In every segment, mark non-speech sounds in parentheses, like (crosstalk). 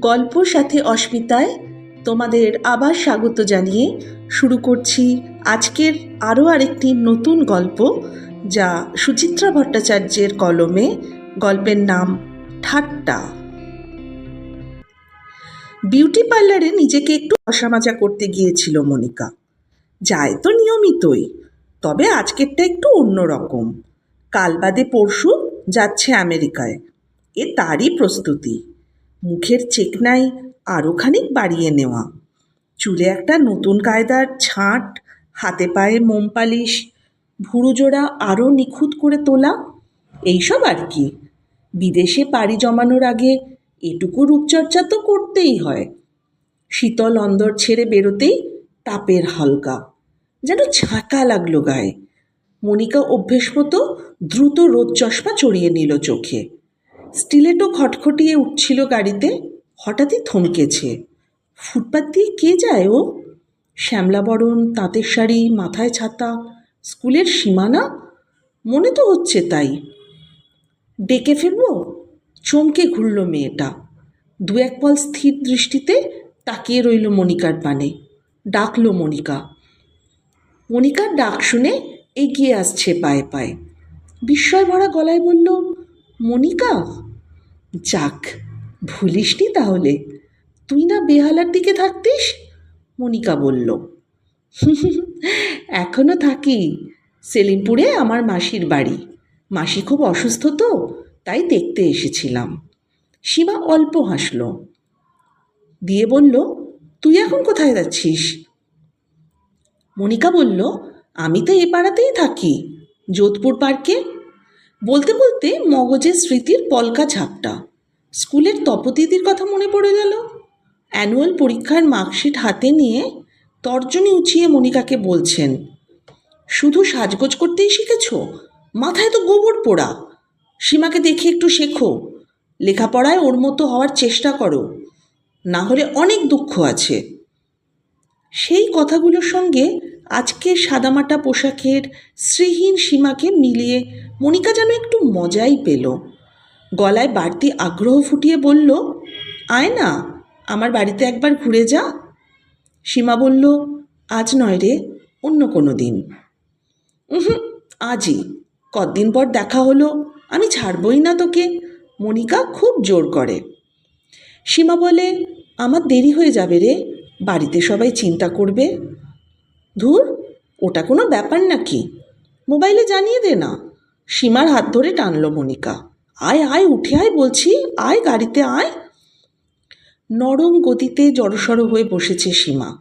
গল্প সাথে অস্মিতায় তোমাদের আবার স্বাগত জানিয়ে শুরু করছি আজকের আরও আরেকটি নতুন গল্প যা সুচিত্রা ভট্টাচার্যের কলমে, গল্পের নাম ঠাট্টা। বিউটি পার্লারে নিজেকে একটু অসামাজা করতে গিয়েছিল মনিকা। যায় তো নিয়মিতই, তবে আজকেরটা একটু অন্যরকম কাল বাদে পরশু যাচ্ছে আমেরিকায়। এ তারই প্রস্তুতি। মুখের চেকনাই আরও খানিক বাড়িয়ে নেওয়া। চুলে একটা নতুন কায়দার ছাঁট, হাতে পায়ে মোম পালিশ ভুরুজোড়া আরও নিখুঁত করে তোলা, এইসব আর কি। বিদেশে পাড়ি জমানোর আগে এটুকু রূপচর্চা তো করতেই হয়। শীতল অন্দর ছেড়ে বেরোতেই তাপের হালকা, যেন ছাঁকা লাগল গায়ে। মনিকা অভ্যেস মতো দ্রুত রোদ চশমা চড়িয়ে নিল চোখে। স্টিলেটো খটখটিয়ে উঠছিল গাড়িতে, হঠাৎই থমকেছে। ফুটপাত দিয়ে কে যায় ও? শ্যামলাবরণ, তাঁতের শাড়ি, মাথায় ছাতা, স্কুলের সীমানা? মনে তো হচ্ছে তাই। ডেকে ফেলব চমকে ঘুরল মেয়েটা। দু এক পল স্থির দৃষ্টিতে তাকিয়ে রইল মনিকার পানে। ডাকল মনিকা মনিকার ডাক শুনে এগিয়ে আসছে পায়ে পায়ে। বিস্ময় ভরা গলায় বলল মনিকা যাক, ভুলিসনি তাহলে। তুই না বেহালার দিকে থাকতিস? মনিকা বলল। (laughs) এখনও থাকি। সেলিমপুরে আমার মাসির বাড়ি। মাসি খুব অসুস্থ তো, তাই দেখতে এসেছিলাম। সীমা অল্প হাসল। দিয়ে বলল, তুই এখন কোথায় যাচ্ছিস? মনিকা বলল, আমি তো এ পাড়াতেই থাকি, যোধপুর পার্কে। বলতে বলতে মগজের স্মৃতির পলকা ঝাপটা। স্কুলের তপতিদির কথা মনে পড়ে গেল। অ্যানুয়াল পরীক্ষার মার্কশিট হাতে নিয়ে তর্জনী উঁচিয়ে মনিকাকে বলছেন, শুধু সাজগোজ করতেই শিখেছ? মাথায় তো গোবর পোড়া। সীমাকে দেখে একটু শেখো। লেখাপড়ায় ওর মতো হওয়ার চেষ্টা করো। না হলে অনেক দুঃখ আছে। সেই কথাগুলোর সঙ্গে আজকের সাদামাটা পোশাকের শ্রীহীন সীমাকে মিলিয়ে মনিকা যেন একটু মজাই পেল। গলায় বাড়তি আগ্রহ ফুটিয়ে বলল, আয় না, আমার বাড়িতে একবার ঘুরে যা। সীমা বলল, আজ নয় রে, অন্য কোনো দিন। হুম আজই। কদিন পর দেখা হলো, আমি ছাড়বই না তোকে। মনিকা খুব জোর করে। সীমা বলে, আমার দেরি হয়ে যাবে রে, বাড়িতে সবাই চিন্তা করবে? ধুর, ওটা কোনো ব্যাপার নাকি? মোবাইলে জানিয়ে দে না। সীমার হাত ধরে টানল মনিকা। আয় আয়, উঠে আয় বলছি। আয়, গাড়িতে আয়। নরম গতিতে জড়সড় হয়ে বসেছে সীমা।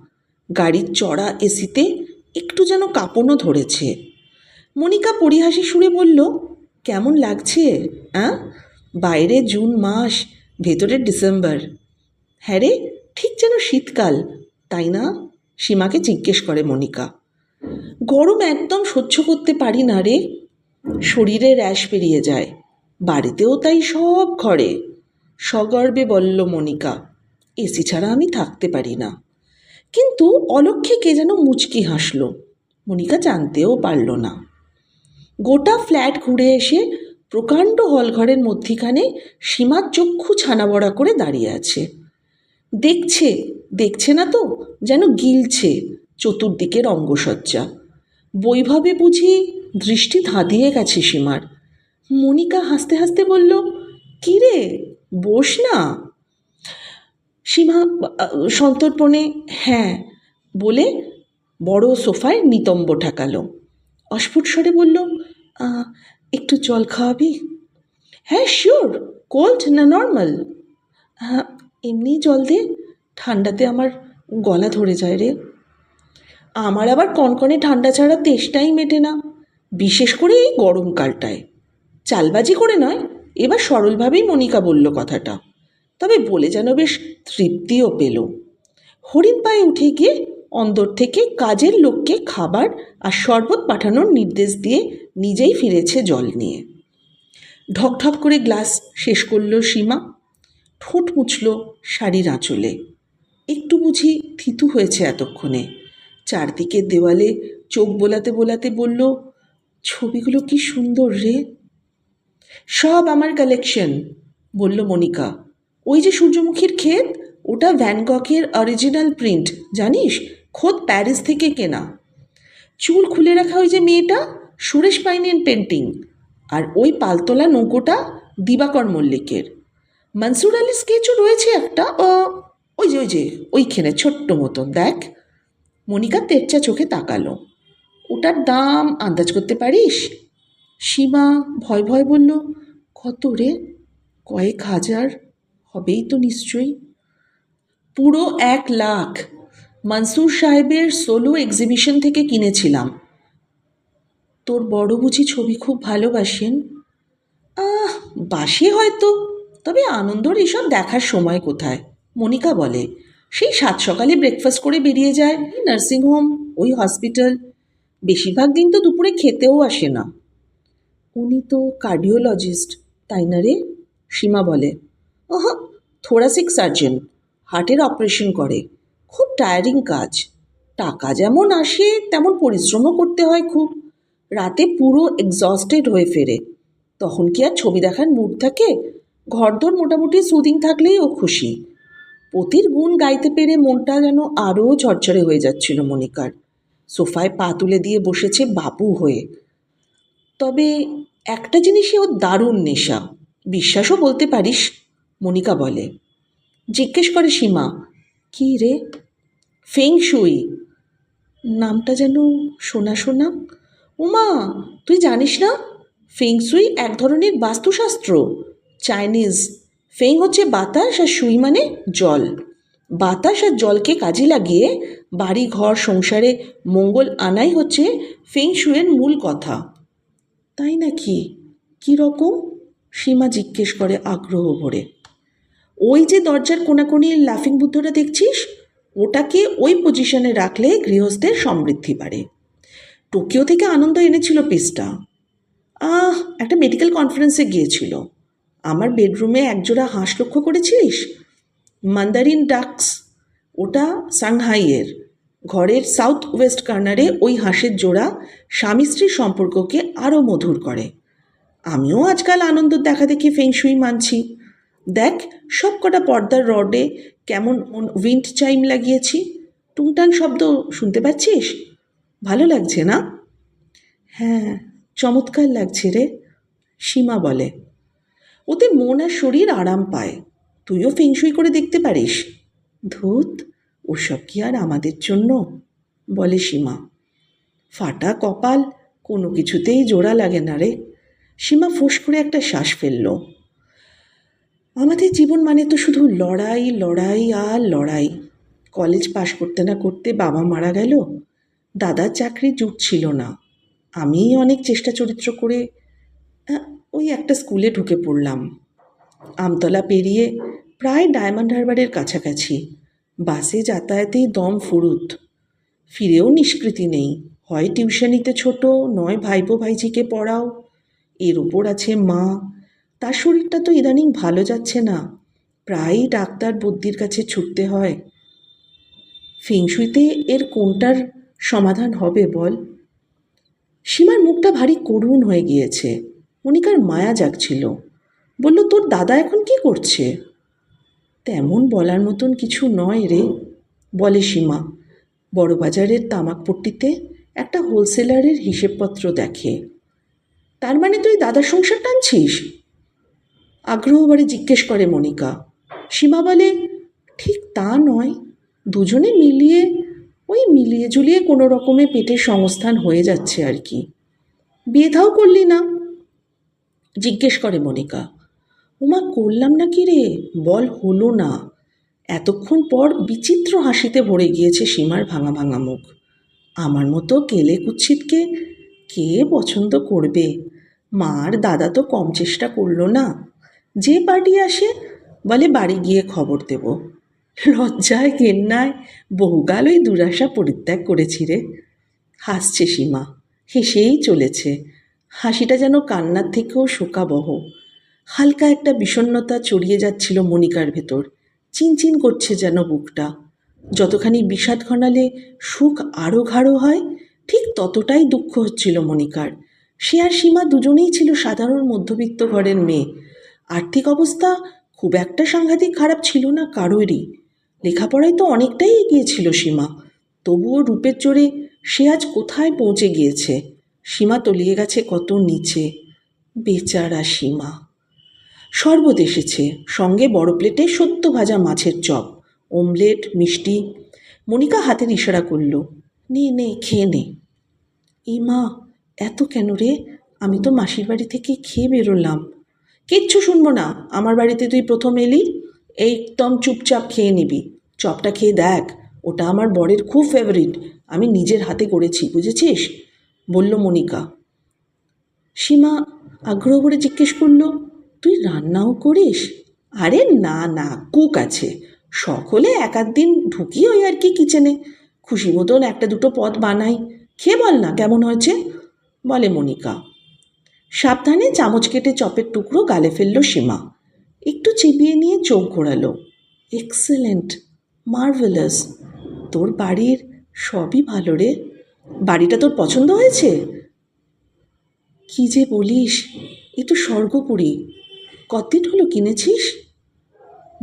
গাড়ির চড়া এসিতে একটু যেন কাঁপনও ধরেছে। মনিকা পরিহাসি সুরে বলল, কেমন লাগছে, অ্যাঁ? বাইরে জুন মাস ভেতরে ডিসেম্বর। হ্যাঁ রে, ঠিক যেন শীতকাল, তাই না? সীমাকে জিজ্ঞেস করে মনিকা। গরম একদম সহ্য করতে পারি না রে। শরীরে র্যাশ বেরিয়ে যায়। বাড়িতেও তাই সব ঘরে। সগর্বে বলল মনিকা এসি ছাড়া আমি থাকতে পারি না। কিন্তু অলক্ষে কে যেন মুচকি হাসল। মনিকা জানতেও পারল না। গোটা ফ্ল্যাট ঘুরে এসে প্রকাণ্ড হলঘরের মধ্যিখানে সীমার চক্ষু ছানাবড়া করে দাঁড়িয়ে আছে। দেখছে দেখছে না তো, যেন গিলছে চতুর্দিকের অঙ্গসজ্জা। বৈভবে বুঝি দৃষ্টি ধাঁধিয়ে গেছে সীমার। মনিকা হাসতে হাসতে বলল, কী রে, বস না? সীমা, সন্তর্পণে হ্যাঁ। বলে বড় সোফায় নিতম্ব ঠাকালো। অস্ফুট স্বরে বলল একটু জল খাওয়াবি? হ্যাঁ শিওর কোল্ড না নর্মাল হ্যাঁ এমনি জল দে। ঠান্ডাতে আমার গলা ধরে যায় রে। আমার আবার কনকনে ঠান্ডা ছাড়া তেষ্টাই মেটে না। বিশেষ করে এই গরমকালটায় চালবাজি করে নয়, এবার সরলভাবেই মনিকা বলল কথাটা। তবে বলে যেন বেশ তৃপ্তিও পেল। হরিণ পায়ে উঠে গিয়ে অন্দর থেকে কাজের লোককে খাবার আর শরবত পাঠানোর নির্দেশ দিয়ে নিজেই ফিরেছে জল নিয়ে। ঢকঢক করে গ্লাস শেষ করল সীমা। ঠোঁট মুছল শাড়ির আঁচলে। একটু বুঝি থিতু হয়েছে এতক্ষণে। চারদিকের দেওয়ালে চোখ বোলাতে বোলাতে বলল, ছবিগুলো কি সুন্দর রে? সব আমার কালেকশন, বলল মনিকা। ওই যে সূর্যমুখীর ক্ষেত, ওটা ভ্যানগকের অরিজিনাল প্রিন্ট, জানিস? খোদ প্যারিস থেকে কেনা। চুল খুলে রাখা ওই যে মেয়েটা, সুরেশ পাইনের পেন্টিং, আর ওই পালতোলা নৌকোটা দিবাকর মল্লিকের। মনসুর আলীর স্কেচও রয়েছে একটা ওই যে ওই যে, ওইখানে ছোট্ট মতন, দেখ। মনিকা তেরচা চোখে তাকালো। ওটার দাম আন্দাজ করতে পারিস? সীমা ভয় ভয় বলল, কত রে? কয়েক হাজার? হবেই তো নিশ্চয়ই। পুরো এক লাখ। মনসুর সাহেবের সোলো এক্সিবিশন থেকে কিনেছিলাম। তোর বড় বুঝি ছবি খুব ভালোবাসেন? আহ, বাসে হয়তো। তবে আনন্দর এসব দেখার সময় কোথায়? মনিকা বলে, সেই সাত সকালে ব্রেকফাস্ট করে বেরিয়ে যায় নার্সিংহোম ওই হসপিটাল বেশিরভাগ দিন তো দুপুরে খেতেও আসে না। উনি তো কার্ডিওলজিস্ট তাই না রে? সীমা বলে, ওহ থোরাসিক সার্জন হার্টের অপারেশন করে, খুব টায়ারিং কাজ। টাকা যেমন আসে, তেমন পরিশ্রমও করতে হয় খুব। রাতে পুরো এক্সস্টেড হয়ে ফেরে। তখন কি আর ছবি দেখার মুড থাকে? ঘরদোর মোটামুটি সুদিং থাকলেই ও খুশি। পতির গুণ গাইতে পেরে মনটা যেন আরও ঝরঝরে হয়ে যাচ্ছিল মনিকার সোফায় পা তুলে দিয়ে বসেছে বাপু হয়ে। তবে একটা জিনিসই ওর দারুণ নেশা, বিশ্বাসও বলতে পারিস মনিকা বলে। জিজ্ঞেস করে সীমা, কি রে? ফেং শুই। নামটা যেন শোনা শোনা উমা, তুই জানিস না ফেংসুই এক ধরনের বাস্তুশাস্ত্র, চাইনিজ। ফেং হচ্ছে বাতাস আর সুই মানে জল। বাতাস আর জলকে কাজে লাগিয়ে বাড়ি, ঘর, সংসারে মঙ্গল আনাই হচ্ছে ফেং শুয়ের মূল কথা। তাই নাকি? কী রকম? সীমা জিজ্ঞেস করে আগ্রহ ভরে। ওই যে দরজার কোনাকুনি লাফিং বুদ্ধটা দেখছিস? ওটাকে ওই পজিশনে রাখলে গৃহস্থের সমৃদ্ধি বাড়ে। টোকিও থেকে আনন্দ এনেছিল পিসটা। আহ, একটা মেডিকেল কনফারেন্সে গিয়েছিল। আমার বেডরুমে একজোড়া হাঁস লক্ষ্য করেছিস মান্দারিন ডাক্স, ওটা সাংহাইয়ের। ঘরের সাউথ ওয়েস্ট কর্নারে ওই হাঁসের জোড়া স্বামী স্ত্রীর সম্পর্ককে আরও মধুর করে। আমিও আজকাল আনন্দ দেখা দেখি ফেংশুই মানছি। দেখ সব কটা পর্দার রডে কেমন উইন্ড চাইম লাগিয়েছি। টুংটাং শব্দ শুনতে পাচ্ছিস? ভালো লাগছে না? হ্যাঁ চমৎকার লাগছে রে, সীমা বলে। ওতে মন আর শরীর আরাম পায়। তুইও ফেংশুই করে দেখতে পারিস। ধুত, ওসব কি আর আমাদের জন্য? বলে সীমা। ফাটা কপাল, কোনো কিছুতেই জোড়া লাগে না রে। সীমা ফোঁস করে একটা শ্বাস ফেলল। আমাদের জীবন মানে তো শুধু লড়াই লড়াই আর লড়াই। কলেজ পাশ করতে না করতে বাবা মারা গেল। দাদার চাকরি জুট ছিল না। আমি অনেক চেষ্টা চরিত্র করে ওই একটা স্কুলে ঢুকে পড়লাম। আমতলা পেরিয়ে প্রায় ডায়মন্ড হারবারের কাছাকাছি। বাসে যাতায়াতেই দম ফুরুত। ফিরেও নিষ্কৃতি নেই। হয় টিউশনিতে ছোট, নয় ভাইপো ভাইঝিকে পড়াও। এর ওপর আছে মা। তার শরীরটা তো ইদানিং ভালো যাচ্ছে না। প্রায়ই ডাক্তার বুদ্ধির কাছে ছুটতে হয়। ফিংশুইতে এর কোনটার সমাধান হবে বল? সীমার মুখটা ভারী করুণ হয়ে গিয়েছে। মনিকার মায়া জাগছিল। বলল, তোর দাদা এখন কি করছে? তেমন বলার মতন কিছু নয় রে, বলে সীমা। বড়বাজারের তামাকপট্টিতে একটা হোলসেলারের হিসেবপত্র দেখে। তার মানে তুই দাদার সংসার টানছিস? আগ্রহ বাড়ি জিজ্ঞেস করে মনিকা। সীমা বলে, ঠিক তা নয়। দুজনে মিলিয়ে, ওই মিলিয়ে ঝুলিয়ে কোনো রকমে পেটের সংস্থান হয়ে যাচ্ছে আর কি। বিয়ে করলি না। জিজ্ঞেস করে মনিকা। ওমা করলাম না কি রে? বল, হলো না। এতক্ষণ পর বিচিত্র হাসিতে ভরে গিয়েছে সীমার ভাঙা ভাঙা মুখ। আমার মতো কেলে কুচ্ছিতকে কে পছন্দ করবে? মার দাদা তো কম চেষ্টা করল না। যে পার্টি আসে, বলে বাড়ি গিয়ে খবর দেব। লজ্জায়, ঘেন্নায় বহুকাল ওই দুরাশা পরিত্যাগ করেছি রে। হাসছে সীমা। হেসেই চলেছে। হাসিটা যেন কান্নার থেকেও শোকাবহ। হালকা একটা বিষণ্ণতা চড়িয়ে যাচ্ছিল মনিকার ভেতর। চিনচিন করছে যেন বুকটা। যতখানি বিষাদ ঘনালে সুখ আরও গাঢ় হয়, ঠিক ততটাই দুঃখ হচ্ছিল মনিকার। সে আর সীমা দুজনেই ছিল সাধারণ মধ্যবিত্ত ঘরের মেয়ে। আর্থিক অবস্থা খুব একটা সাংঘাতিক খারাপ ছিল না কারোরই। লেখাপড়ায় তো অনেকটাই এগিয়ে ছিল সীমা। তবুও রূপের জোরে সে আজ কোথায় পৌঁছে গিয়েছে? সীমা তলিয়ে গেছে কত নিচে। বেচারা সীমা। শরবত এসেছে। সঙ্গে বড় প্লেটে সত্য ভাজা মাছের চপ ওমলেট মিষ্টি। মনিকা হাতের ইশারা করল, নে নে, খেয়ে নে। এই মা, এত কেন রে? আমি তো মাসির বাড়ি থেকে খেয়ে বেরোলাম। কিচ্ছু শুনব না। আমার বাড়িতে তুই প্রথম এলি? একদম চুপচাপ খেয়ে নিবি। চপটা খেয়ে দেখ। ওটা আমার বরের খুব ফেভারিট আমি নিজের হাতে করেছি, বুঝেছিস? বলল, মনিকা, সীমা আগ্রহ করে জিজ্ঞেস করল, তুই রান্নাও করিস? আরে না না, কুক আছে। সকলে এক দিন ঢুকি ওই আর কি কিচেনে। খুশি মতন একটা দুটো পদ বানাই। খেয়ে বল না, কেমন হয়েছে? বলে, মনিকা, সাবধানে চামচ কেটে চপের টুকরো গালে ফেলল সীমা। একটু চিবিয়ে নিয়ে চোখ ঘোরালো। Excellent, marvellous. তোর বাড়ির সবই ভালো রে। বাড়িটা তোর পছন্দ হয়েছে? কি যে বলিস, এ তো স্বর্গপুরী। কতদিন হলো কিনেছিস?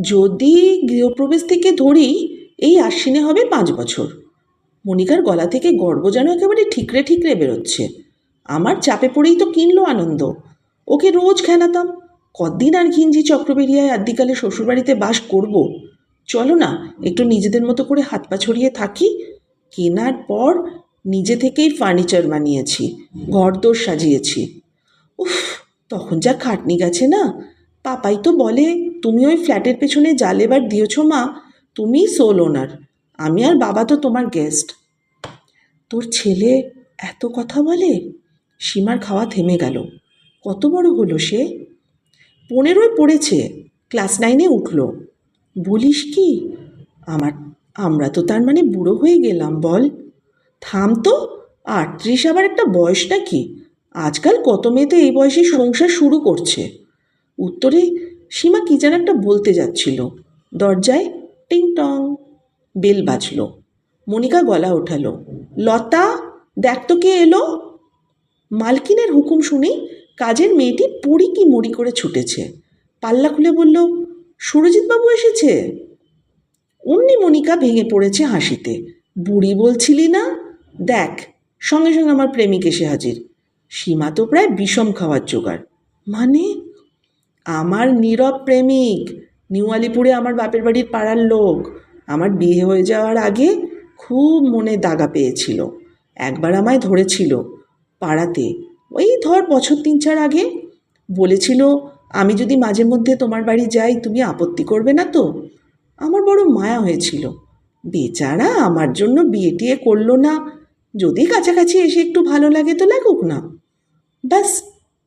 যদি গৃহপ্রবেশ থেকে ধরি, এই আশ্বিনে হবে পাঁচ বছর। মনিকার গলা থেকে গর্ব যেন একেবারে ঠিকরে ঠিকরে বেরোচ্ছে। আমার চাপে পড়েই তো কিনলো আনন্দ। ওকে রোজ খেলাতাম। কদিন আর ঘিঞ্জি চক্রবেরিয়ায় আদ্যিকালে শ্বশুরবাড়িতে বাস করব? চলো না, একটু নিজেদের মতো করে হাত পা ছড়িয়ে থাকি। কেনার পর নিজে থেকেই ফার্নিচার বানিয়েছি, ঘরদোর সাজিয়েছি। উফ, তখন যা খাটনি গেছে না। পাপাই তো বলে, তুমি ওই ফ্ল্যাটের পেছনে জালেবার দিয়েছ মা তুমি সোল ওনার আমি আর বাবা তো তোমার গেস্ট তোর ছেলে এত কথা বলে? সীমার খাওয়া থেমে গেল। কত বড় হলো সে? পনেরোয় পড়েছে ক্লাস নাইনে উঠল। বলিস কি? আমার, আমরা তো তার মানে বুড়ো হয়ে গেলাম, বল। থাম তো। আটত্রিশ আবার একটা বয়স নাকি? আজকাল কত মেয়েতে এই বয়সে সংসার শুরু করছে। উত্তরে, সীমা কি যেন একটা বলতে যাচ্ছিল। দরজায় টিং টং, বেল বাজল। মনিকা গলা ওঠালো। লতা, দেখ তো কে এলো। মালকিনের হুকুম শুনেই কাজের মেয়েটি পড়ি কি মরি করে ছুটেছে। পাল্লা খুলে বলল, সুরজিৎবাবু এসেছে? অমনি মনিকা ভেঙে পড়েছে হাসিতে। বুড়ি বলছিলি না? দেখ, সঙ্গে সঙ্গে আমার প্রেমিক এসে হাজির। সীমা তো প্রায় বিষম খাওয়ার জোগাড়। মানে? আমার নীরব প্রেমিক, নিউ আলিপুরে আমার বাপের বাড়ির পাড়ার লোক। আমার বিয়ে হয়ে যাওয়ার আগে খুব মনে দাগা পেয়েছিল। একবার আমায় ধরেছিল পাড়াতে। ওই ধর বছর তিন চার আগে। বলেছিল, আমি যদি মাঝে মধ্যে তোমার বাড়ি যাই, তুমি আপত্তি করবে না তো? আমার বড় মায়া হয়েছিল। বেচারা আমার জন্য বিয়ে টিয়ে করল না। যদি কাছাকাছি এসে একটু ভালো লাগে তো লাগুক না। ব্যাস,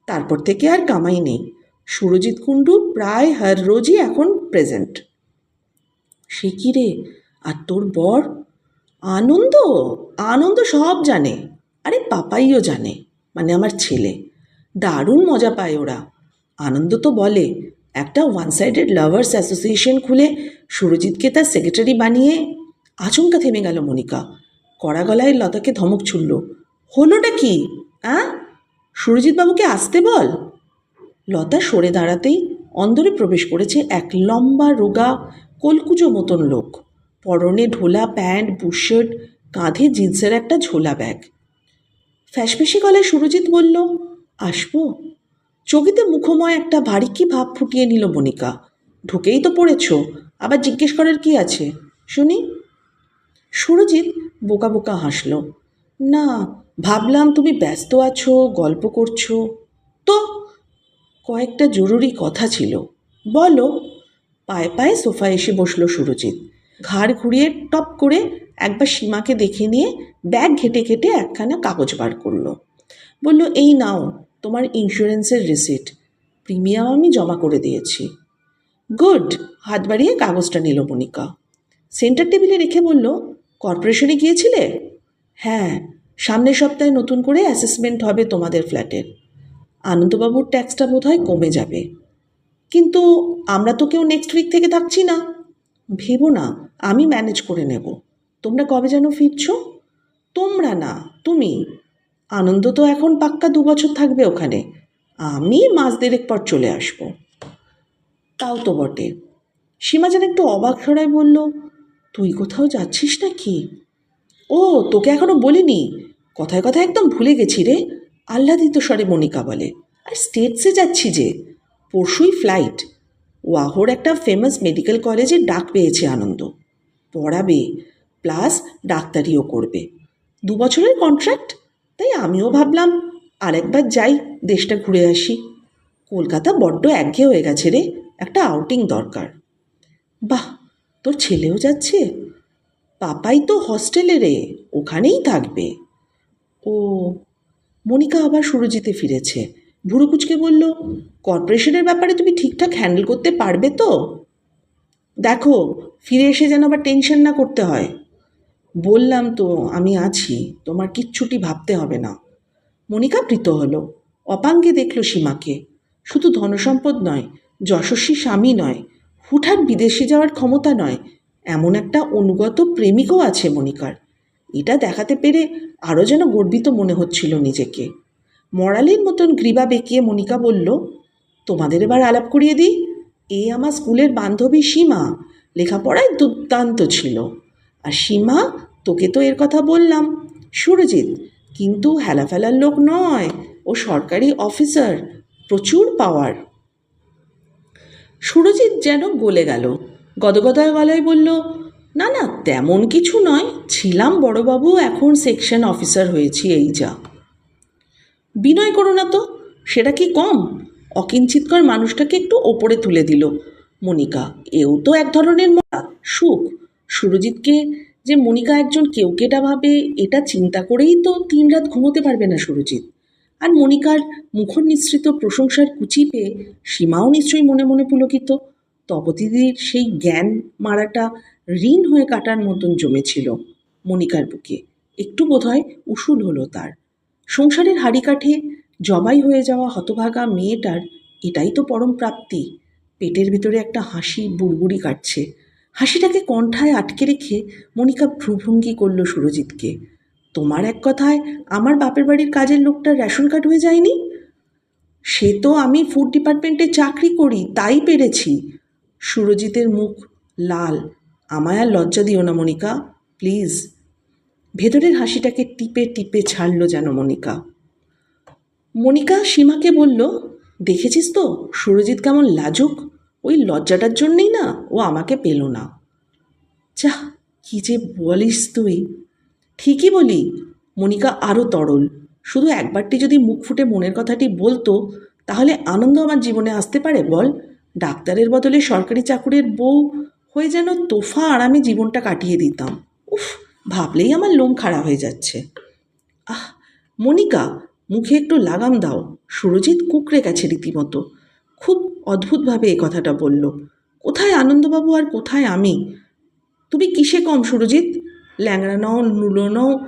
তারপর থেকে আর কামাই নেই। সুরজিৎ কুণ্ডু প্রায় হার রোজই এখন প্রেজেন্ট সে কি রে? আর তোর বর? আনন্দ? আনন্দ সব জানে। আরে পাপাইও জানে মানে আমার ছেলে। দারুণ মজা পায় ওরা। আনন্দ তো বলে, একটা ওয়ান সাইডেড লাভার্স অ্যাসোসিয়েশন খুলে সুরজিৎকে তার সেক্রেটারি বানিয়ে আচমকা থেমে গেল মনিকা। কড়া গলায় লতাকে ধমক ছুড়ল। হলোটা কি? অ্যাঁ সুরজিৎবাবুকে আসতে বল। লতা সরে দাঁড়াতেই অন্দরে প্রবেশ করেছে এক লম্বা, রোগা, কলকুচো মতন লোক। পরনে ঢোলা প্যান্ট বুশার্ট কাঁধে জিন্সের একটা ঝোলা ব্যাগ। ফ্যাসফেসে গলায় সুরজিৎ বলল, আসব? চকিতে মুখময় একটা ভারী কি ভাব ফুটিয়ে নিল মনিকা। ঢুকেই তো পড়েছ। আবার জিজ্ঞেস করার কি আছে? শুনি। সুরজিৎ বোকা বোকা হাসল। না, ভাবলাম তুমি ব্যস্ত আছো, গল্প করছ। তো, কয়েকটা জরুরি কথা ছিল। বলো। পায়ে পায়ে সোফায় এসে বসল সুরজিৎ। ঘাড় ঘুরিয়ে টপ করে একবার সীমাকে দেখে নিয়ে ব্যাগ ঘেটে ঘেটে একখানা কাগজ বার করল। বলল, এই নাও, তোমার ইন্স্যুরেন্সের রিসিট প্রিমিয়াম আমি জমা করে দিয়েছি। গুড, হাত বাড়িয়ে কাগজটা নিল মনিকা। সেন্টার টেবিলে রেখে বলল কর্পোরেশনে গিয়েছিলে? হ্যাঁ সামনের সপ্তাহে নতুন করে অ্যাসেসমেন্ট হবে তোমাদের ফ্ল্যাটের। আনন্দবাবুর ট্যাক্সটা বোধ হয় কমে যাবে। কিন্তু আমরা তো কেউ নেক্সট উইক থেকে থাকছি না। ভেবো না, আমি ম্যানেজ করে নেব। তোমরা কবে যেন ফিরছো? তোমরা না, তুমি। আনন্দ তো এখন পাক্কা দু বছর থাকবে ওখানে। আমি মাস দেড়েক পর চলে আসব। তাও তো বটে। সীমা যেন একটু অবাক ছড়ায় বলল তুই কোথাও যাচ্ছিস নাকি? ও, তোকে এখনও বলিনি। কথায় কথায় একদম ভুলে গেছি রে। আহ্লাদিত স্বরে মনিকা বলে, আর স্টেটসে যাচ্ছি যে। পরশুই ফ্লাইট ওয়াহোর একটা ফেমাস মেডিকেল কলেজে ডাক পেয়েছে আনন্দ। পড়াবে প্লাস ডাক্তারিও করবে। দু বছরের কন্ট্রাক্ট তাই আমিও ভাবলাম, আরেকবার যাই, দেশটা ঘুরে আসি। কলকাতা বড্ড একঘেয়ে হয়ে গেছে রে, একটা আউটিং দরকার। বাহ! তোর ছেলেও যাচ্ছে? পাপাই তো হস্টেলে রে, ওখানেই থাকবে। ও, মনিকা আবার সুরজিতে ফিরেছে। ভুরু কুচকে বলল কর্পোরেশনের ব্যাপারে তুমি ঠিকঠাক হ্যান্ডেল করতে পারবে তো? দেখো, ফিরে এসে যেন আবার টেনশন না করতে হয়। বললাম তো, আমি আছি, তোমার কিচ্ছুটি ভাবতে হবে না। মনিকা প্রীত হলো। অপাঙ্গে দেখল সীমাকে। শুধু ধনসম্পদ নয়, যশস্বী স্বামী নয় হুঠাৎ বিদেশে যাওয়ার ক্ষমতা নয়, এমন একটা অনুগত প্রেমিকও আছে মনিকার এটা দেখাতে পেরে আরও যেন গর্বিত মনে হচ্ছিল নিজেকে। মরালির মতন গ্রীবা বেঁকিয়ে মনিকা বলল, তোমাদের এবার আলাপ করিয়ে দিই? এ আমার স্কুলের বান্ধবী সীমা। লেখাপড়ায় দুর্দান্ত ছিল। আর সীমা, তোকে তো এর কথা বললাম। সুরজিৎ, কিন্তু হেলাফেলার লোক নয়। ও সরকারি অফিসার। প্রচুর পাওয়ার। সুরজিৎ যেন গলে গেল। গদগদায় গলায় বলল, না না, তেমন কিছু নয়। ছিলাম বড়বাবু, এখন সেকশন অফিসার হয়েছি, এই যা। বিনয় করো না তো, সেটা কি কম? অকিঞ্চিতকর মানুষটাকে একটু ওপরে তুলে দিল। মনিকা, এও তো এক ধরনের সুখ। সুরজিৎকে যে মনিকা একজন কেউকেটা ভাবে, এটা চিন্তা করেই তো তিন রাত ঘুমোতে পারবে না সুরজিৎ। আর মনিকার মুখর নিঃসৃত প্রশংসার কুচি পেয়ে সীমাও নিশ্চয়ই মনে মনে পুলকিত। তপতিদির সেই জ্ঞান মারাটা ঋণ হয়ে কাটার মতন জমেছিল মনিকার বুকে। একটু বোধহয় উসুল হলো তার। সংসারের হাড়ি কাঠে জবাই হয়ে যাওয়া হতভাগা মেয়েটার এটাই তো পরম প্রাপ্তি। পেটের ভিতরে একটা হাসি বুড়বুড়ি কাটছে। হাসিটাকে কণ্ঠায় আটকে রেখে মনিকা ভ্রুভঙ্গি করল সুরজিৎকে। তোমার এক কথায় আমার বাপের বাড়ির কাজের লোকটার রেশন কার্ড হয়ে যায়নি? সে তো আমি ফুড ডিপার্টমেন্টে চাকরি করি, তাই পেরেছি। সুরজিতের মুখ লাল। আমায় আর লজ্জা দিও না, মনিকা প্লিজ ভেতরের হাসিটাকে টিপে টিপে ছাড়ল যেন মনিকা। মনিকা সীমাকে বলল, দেখেছিস তো, সুরজিৎ কেমন লাজুক? ওই লজ্জাটার জন্যেই না, ও আমাকে পেল না। যা কি যে বলিস তুই! ঠিকই বলি, মনিকা আরও তরল। শুধু একবারটি যদি মুখ ফুটে মনের কথাটি বলতো, তাহলে আনন্দ আমার জীবনে আসতে পারে, বল? ডাক্তারের বদলে সরকারি চাকুরের বউ হয়ে যেন তোফা আরামে জীবনটা কাটিয়ে দিতাম। উফ, ভাবলেই আমার লোম খাড়া হয়ে যাচ্ছে। আহ, মনিকা, মুখে একটু লাগাম দাও। সুরজিৎ কুকড়ে গেছে রীতিমতো। খুব অদ্ভুতভাবে এ কথাটা বলল। কোথায় আনন্দবাবু আর কোথায় আমি? তুমি কিসে কম, সুরজিৎ? ল্যাংড়া নও নুলো নও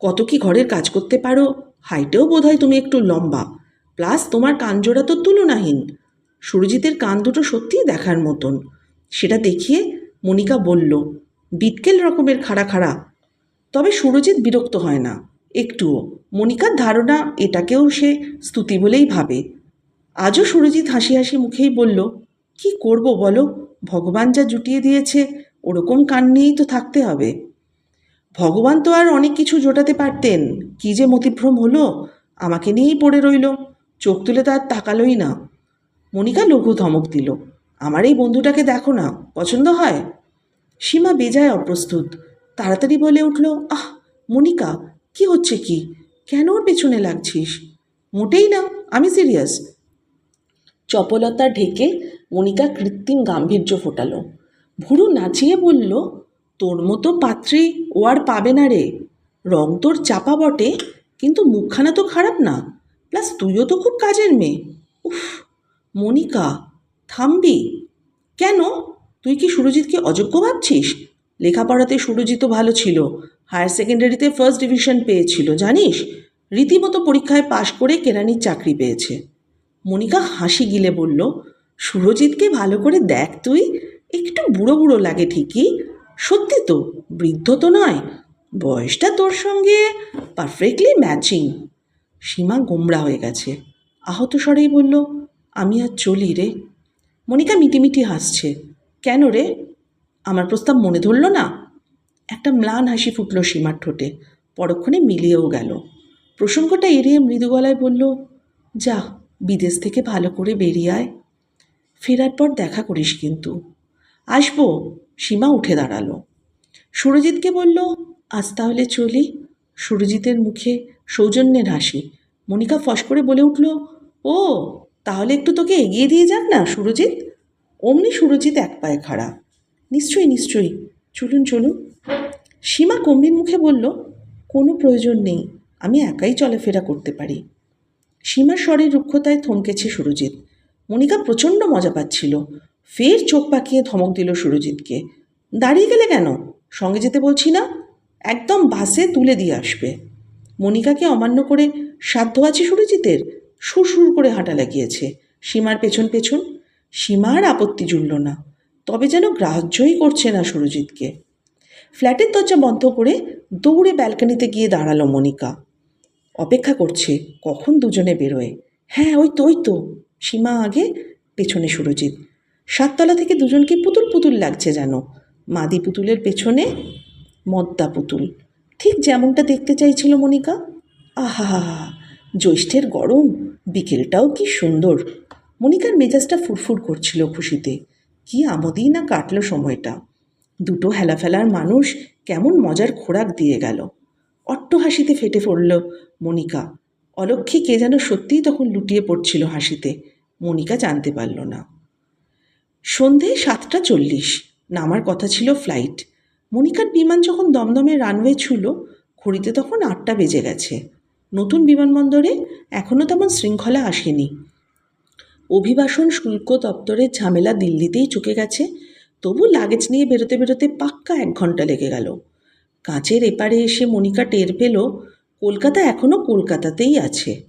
কত কি ঘরের কাজ করতে পারো? হাইটেও বোধ হয় তুমি একটু লম্বা। প্লাস তোমার কানজোড়া তো তুলনাহীন। সুরজিতের কান দুটো সত্যিই দেখার মতন। সেটা দেখিয়ে মনিকা বলল, বিটকেল রকমের খাড়া খাড়া। তবে সুরজিৎ বিরক্ত হয় না। একটুও। মনিকার ধারণা এটাকেও সে স্তুতি বলেই ভাবে। আজও সুরজিৎ হাসি হাসি মুখেই বলল, কি করব বলো? ভগবান যা জুটিয়ে দিয়েছে, ওরকম কান নিয়েই তো থাকতে হবে। ভগবান তো আর অনেক কিছু জোটাতে পারতেন। কি যে মতিভ্রম হলো, আমাকে নিয়েই পড়ে রইল। চোখ তুলে তার তাকালোই না। মনিকা লঘু ধমক দিল, আমার এই বন্ধুটাকে দেখো না, পছন্দ হয়? সীমা বেজায় অপ্রস্তুত, তাড়াতাড়ি বলে উঠল, আহ, মনিকা, কি হচ্ছে কি? কেন ওর পেছনে লাগছিস? মোটেই না, আমি সিরিয়াস। চপলতা ঢেকে মনিকা কৃত্রিম গাম্ভীর্য ফোটালো। ভুরু নাচিয়ে বলল তোর মতো পাত্রী ও আর পাবে না রে। রং তোর চাপা বটে, কিন্তু মুখখানা তো খারাপ না। প্লাস তুইও তো খুব কাজের মেয়ে। উফ, মনিকা, থামবি। কেন? তুই কি সুরজিৎকে অযোগ্য ভাবছিস? লেখাপড়াতে সুরজিৎও ভালো ছিল। হায়ার সেকেন্ডারিতে ফার্স্ট ডিভিশন পেয়েছিল, জানিস? রীতিমতো পরীক্ষায় পাশ করে কেরানির চাকরি পেয়েছে। মনিকা হাসি গিলে বলল, সুরজিৎকে ভালো করে দেখ তুই। একটু বুড়ো বুড়ো লাগে ঠিকই। সত্যি তো, বৃদ্ধ তো নয়। বয়সটা তোর সঙ্গে পারফেক্টলি ম্যাচিং সীমা গোমরা হয়ে গেছে। আহত স্বরেই বলল, আমি আর চলি রে। মনিকা মিটিমিটি হাসছে। কেন রে? আমার প্রস্তাব মনে ধরল না? একটা ম্লান হাসি ফুটল সীমার ঠোঁটে। পরক্ষণে মিলিয়েও গেল। প্রসঙ্গটা এড়িয়ে মৃদু গলায় বলল, যা, বিদেশ থেকে ভালো করে বেরিয়ে আয়। ফেরার পর দেখা করিস কিন্তু। আসব। সীমা উঠে দাঁড়াল। সুরজিৎকে বলল, আজ তাহলে চলি। সুরজিতের মুখে সৌজন্যের হাসি। মনিকা ফস করে বলে উঠল, ও, তাহলে একটু তোকে এগিয়ে দিয়ে যাক না, সুরজিৎ? অমনি সুরজিৎ এক পায়ে খাড়া। নিশ্চয়ই নিশ্চয়ই, চলুন চলুন। সীমা গম্ভীর মুখে বলল, কোনো প্রয়োজন নেই, আমি একাই চলাফেরা করতে পারি। সীমার স্বরের রুক্ষতায় থমকেছে সুরজিৎ। মনিকা প্রচণ্ড মজা পাচ্ছিল। ফের চোখ পাকিয়ে ধমক দিল সুরজিৎকে। দাঁড়িয়ে গেলে কেন? সঙ্গে যেতে বলছি না? একদম বাসে তুলে দিয়ে আসবে। মনিকাকে অমান্য করে সাধ্য আছে সুরজিতের? সুর করে হাঁটা লাগিয়েছে। সীমার পেছন পেছন? সীমার আপত্তি জুড়ল না। তবে যেন গ্রাহ্যই করছে না সুরজিৎকে। ফ্ল্যাটের দরজা বন্ধ করে দৌড়ে ব্যালকনিতে গিয়ে দাঁড়াল মনিকা। অপেক্ষা করছে কখন দুজনে বেরোয়। হ্যাঁ ওই তো ওই তো। সীমা আগে, পেছনে সুরজিৎ। সাততলা থেকে দুজনকে পুতুল পুতুল লাগছে যেন। মাদি পুতুলের পেছনে মদ্দা পুতুল। ঠিক যেমনটা দেখতে চাইছিল মনিকা। আহা জ্যৈষ্ঠের গরম, বিকেলটাও কি সুন্দর। মনিকার মেজাজটা ফুরফুর করছিল খুশিতে। কি আমোদই না কাটলো সময়টা। দুটো হেলাফেলার মানুষ কেমন মজার খোরাক দিয়ে গেল। অট্ট হাসিতে ফেটে পড়ল মনিকা। অলক্ষে কে যেন সত্যিই তখন লুটিয়ে পড়ছিল হাসিতে। মনিকা জানতে পারল না। সন্ধে সাতটা চল্লিশ। নামার কথা ছিল ফ্লাইট। মনিকার বিমান যখন দমদমে রানওয়ে ছুল, ঘড়িতে তখন আটটা বেজে গেছে। নতুন বিমানবন্দরে এখনও তেমন শৃঙ্খলা আসেনি। অভিবাসন শুল্ক দপ্তরের ঝামেলা দিল্লিতেই চুকে গেছে, তবু লাগেজ নিয়ে বেরোতে বেরোতে পাক্কা এক ঘণ্টা লেগে গেল। কাঁচের এপারে এসে মনিকা টের পেল, কলকাতা এখনও কলকাতাতেই আছে।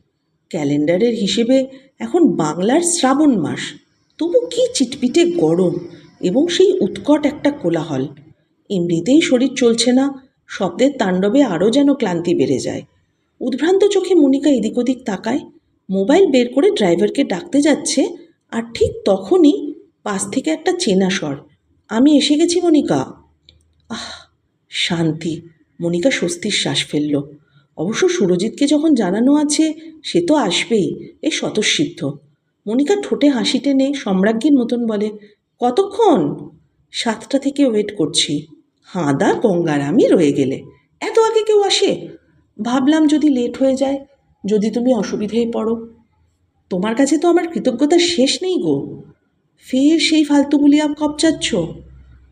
ক্যালেন্ডারের হিসেবে এখন বাংলার শ্রাবণ মাস। তবু কি চিটপিটে গরম এবং সেই উৎকট একটা কোলাহল? এমনিতেই শরীর চলছে না, শব্দের তাণ্ডবে আরও যেন ক্লান্তি বেড়ে যায়। উদ্ভ্রান্ত চোখে মনিকা এদিক ওদিক তাকায়, মোবাইল বের করে ড্রাইভারকে ডাকতে যাচ্ছে আর ঠিক তখনই পাশ থেকে একটা চেনা স্বর, আমি এসে গেছি মনিকা। আহ, শান্তি, মনিকা স্বস্তির শ্বাস ফেলল। অবশ্য সুরজিৎকে যখন জানানো আছে, সে তো আসবেই, এ স্বতঃসিদ্ধ। মনিকা ঠোঁটে হাসি টেনে সম্রাজ্ঞীর মতন বলে, কতক্ষণ? সাতটা থেকে ওয়েট করছি। হাঁদা গঙ্গার আমি রয়ে গেলে। এত আগে কেউ আসে? ভাবলাম যদি লেট হয়ে যায়, যদি তুমি অসুবিধায় পড়ো। তোমার কাছে তো আমার কৃতজ্ঞতার শেষ নেই গো। ফের সেই ফালতু বলিয়া কপচাচ্ছ।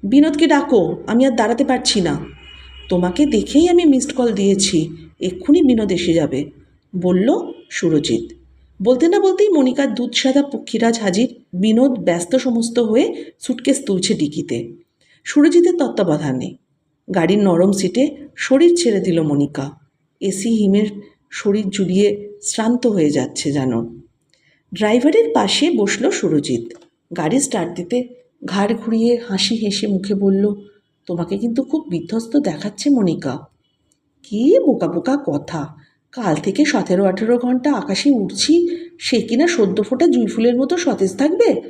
বিনোদকে ডাকো, আমি আর দাঁড়াতে পারছি না। তোমাকে দেখেই আমি মিসড কল দিয়েছি। এক্ষুনি বিনোদ এসে যাবে। বলল সুরজিৎ। বলতে না বলতেই মনিকার দুধ সাদা পক্ষীরাজ হাজির, বিনোদ ব্যস্ত সমস্ত হয়ে সুটকেস তুলছে ডিকিতে। সুরজিতের তত্ত্বাবধানে। গাড়ির নরম সিটে শরীর ছেড়ে দিল মনিকা। এসি হিমের শরীর জুড়িয়ে শ্রান্ত হয়ে যাচ্ছে যেন। ড্রাইভারের পাশে বসল সুরজিৎ। গাড়ি স্টার্ট দিতে ঘাড় ঘুরিয়ে হাসি হেসে মুখে বলল, তোমাকে কিন্তু খুব বিধ্বস্ত দেখাচ্ছে মনিকা। কি বোকা বোকা কথা। কাল থেকে সতেরো আঠেরো ঘণ্টা আকাশে উঠছি সে কিনা সদ্য ফোটা জুই ফুলের মতো সতেজ থাকবে?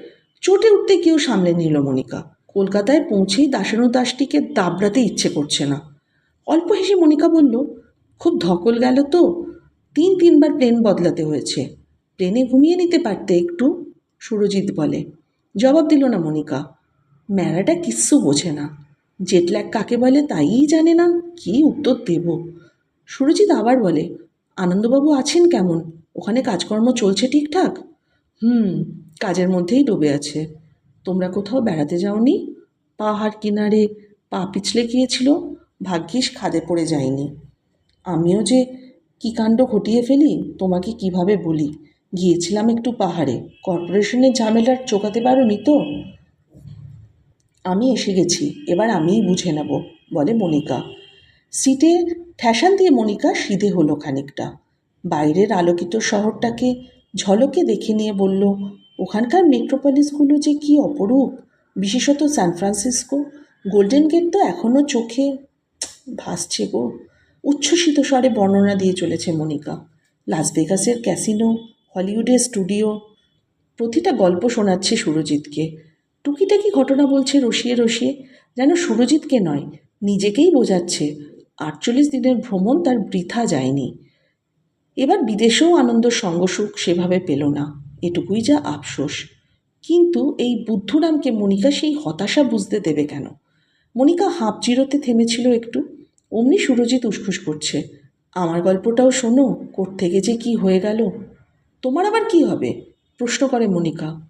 চটে উঠতে কেউ সামলে নিল মনিকা। কলকাতায় পৌঁছেই দাসানু দাসটিকে দাবড়াতে ইচ্ছে করছে না। অল্প হেসে মনিকা বলল, খুব ধকল গেল তো। তিন তিনবার প্লেন বদলাতে হয়েছে। প্লেনে ঘুমিয়ে নিতে পারতে একটু? সুরজিৎ বলে। জবাব দিল না মনিকা। ম্যারাটা কিচ্ছু বোঝে না। জেটল্যাগ কাকে বলে তাই জানে না। কি উত্তর দেব? সুরজিৎ আবার বলে আনন্দবাবু আছেন কেমন? ওখানে কাজকর্ম চলছে ঠিকঠাক? হুম, কাজের মধ্যেই ডুবে আছে। তোমরা কোথাও বেড়াতে যাওনি? পাহাড় কিনারে পা পিছলে গিয়েছিল? ভাগ্যিস খাদে পড়ে যায়নি। আমিও যে কী কাণ্ড ঘটিয়ে ফেলি, তোমাকে কীভাবে বলি? গিয়েছিলাম একটু পাহাড়ে। কর্পোরেশনের ঝামেলার চোকাতে পারোনি তো? আমি এসে গেছি। এবার আমিই বুঝে নেব, বলে মনিকা সিটে ঠ্যাসান দিয়ে মনিকা সিধে হলো খানিকটা। বাইরের আলোকিত শহরটাকে ঝলকে দেখে নিয়ে বলল, ওখানকার মেট্রোপলিসগুলো যে কি অপরূপ! বিশেষত সান ফ্রান্সিসকো। গোল্ডেন গেট তো এখনও চোখে ভাসছে গো। উচ্ছ্বসিত স্বরে বর্ণনা দিয়ে চলেছে মনিকা। লাস ভেগাসের ক্যাসিনো, হলিউডের স্টুডিও, প্রতিটা গল্প শোনাচ্ছে সুরজিৎকে। টুকিটাকি ঘটনা বলছে রসিয়ে রসিয়ে, যেন সুরজিৎকে নয়, নিজেকেই বোঝাচ্ছে আটচল্লিশ দিনের ভ্রমণ তার বৃথা যায়নি। এবার বিদেশেও আনন্দ সঙ্গসুখ সেভাবে পেল না। এটুকুই যা আফসোস। কিন্তু এই বুদ্ধুরামকে মনিকা সেই হতাশা বুঝতে দেবে কেন? মনিকা হাঁপ জিরোতে থেমেছিল একটু। অমনি সুরজিৎ উসখুস করছে, আমার গল্পটাও শোনো থেকে যে কি হয়ে গেল? তোমার আবার কি হবে? প্রশ্ন করে মনিকা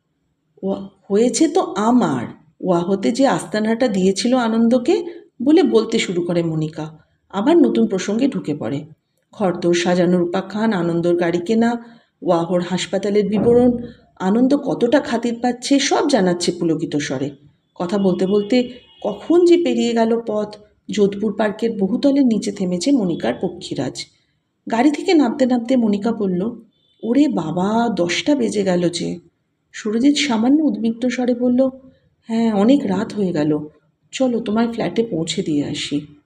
ও হয়েছে তো আমার। ওয়া হতে যে আস্তানাটা দিয়েছিল আনন্দকে বলে বলতে শুরু করে মনিকা আবার নতুন প্রসঙ্গে ঢুকে পড়ে। ঘরদোর সাজানোর উপাখ্যান আনন্দর গাড়ি কেনা, ওয়াহর হাসপাতালের বিবরণ, আনন্দ কতটা খাতির পাচ্ছে সব জানাচ্ছে পুলকিত স্বরে। কথা বলতে বলতে কখন যে পেরিয়ে গেল পথ, যোধপুর পার্কের বহুতলের নিচে থেমেছে মনিকার পক্ষীরাজ। গাড়ি থেকে নামতে নামতে মনিকা বলল, ওরে বাবা, দশটা বেজে গেল যে। সুরজিৎ সামান্য উদ্বিগ্ন স্বরে বলল হ্যাঁ অনেক রাত হয়ে গেল। চলো তোমার ফ্ল্যাটে পৌঁছে দিয়ে আসি।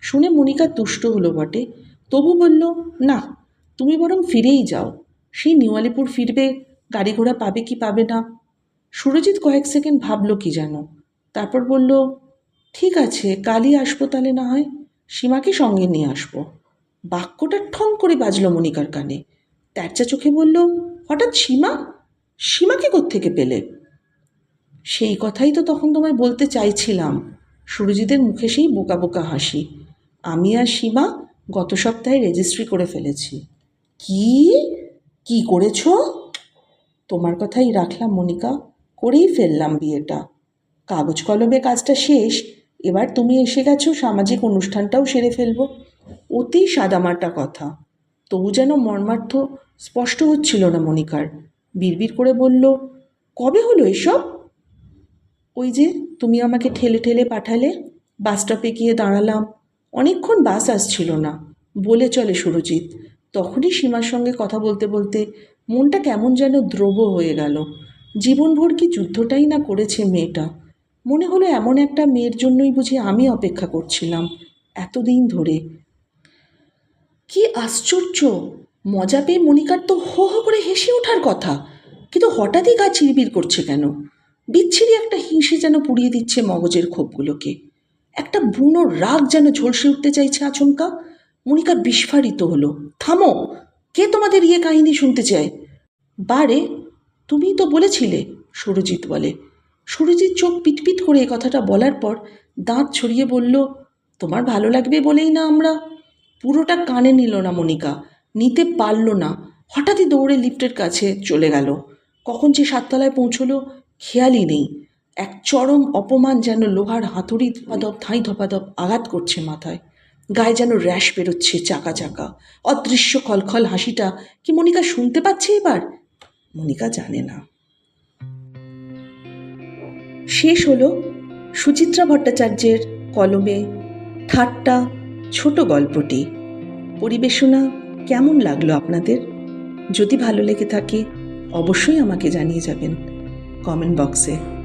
শুনে মনিকা তুষ্ট হলো বটে। তবু বলল, না, তুমি বরং ফিরেই যাও। সেই নিউ আলিপুর ফিরবে, গাড়ি ঘোড়া পাবে কি পাবে না? সুরজিৎ কয়েক সেকেন্ড ভাবল কি যেন। তারপর বলল, ঠিক আছে, কালই আসব তাহলে না হয় সীমাকে সঙ্গে নিয়ে আসব। বাক্যটা ঠং করে বাজলো মনিকার কানে। ট্যাচা চোখে বলল, হঠাৎ সীমা? সীমাকে কোত্থেকে পেলে? সেই কথাই তো তখন তোমায় বলতে চাইছিলাম। সুরজিতের মুখে সেই বোকা বোকা হাসি। আমি আর সীমা গত সপ্তাহে রেজিস্ট্রি করে ফেলেছি। কি? কি করেছ? তোমার কথাই রাখলাম, মনিকা। করেই ফেললাম বিয়েটা। কাগজ কলমে কাজটা শেষ, এবার তুমি এসে গেছো, সামাজিক অনুষ্ঠানটাও সেরে ফেলব। অতি সাদামাটা কথা। তবু যেন মর্মার্থ স্পষ্ট হচ্ছিল না মনিকার। বিড়বিড় করে বলল, কবে হলো এসব? ওই যে, তুমি আমাকে ঠেলে ঠেলে পাঠালে বাস স্টপে গিয়ে দাঁড়ালাম। অনেকক্ষণ বাস আসছিল না। বলে চলে সুরজিৎ। তখনই সীমার সঙ্গে কথা বলতে বলতে মনটা কেমন যেন দ্রব হয়ে গেল। জীবনভর কি যুদ্ধটাই না করেছে মেয়েটা। মনে হলো এমন একটা মেয়ের জন্যই বুঝি আমি অপেক্ষা করছিলাম এতদিন ধরে। কি আশ্চর্য! মজা পেয়ে মনিকার তো হো হো করে হেসে ওঠার কথা। কিন্তু হঠাৎই গা চিরবির করছে কেন? বিচ্ছিরি একটা হিংসে যেন পুড়িয়ে দিচ্ছে মগজের ক্ষোভগুলোকে। একটা বুনো রাগ যেন ঝলসে উঠতে চাইছে আচমকা। মনিকা বিস্ফারিত হলো। থামো, কে তোমাদের ইয়ে কাহিনী শুনতে চায়? বারে তুমি তো বলেছিলে, সুরজিৎ বলে। সুরজিৎ চোখ পিটপিট করে এ কথাটা বলার পর দাঁত ছড়িয়ে বলল, তোমার ভালো লাগবে বলেই না আমরা? পুরোটা কানে নিল না মনিকা, নিতে পারল না। হঠাৎই দৌড়ে লিফটের কাছে চলে গেল। কখন যে সাততলায় পৌঁছলো, খেয়ালই নেই। এক চরম অপমান যেন লোহার হাতুড়ি ধপাধপ থাই ধপাধপ আঘাত করছে মাথায়। গায়ে যেন র্যাশ বেরোচ্ছে চাকা চাকা। অদৃশ্য খলখল হাসিটা কি মনিকা শুনতে পাচ্ছে এবার? মনিকা জানে না। শেষ হলো সুচিত্রা ভট্টাচার্যের কলমে ঠাট্টা ছোট গল্পটি। পরিবেশনা কেমন লাগল আপনাদের? যদি ভালো লেগে থাকে, অবশ্যই আমাকে জানিয়ে যাবেন কমেন্ট বক্সে।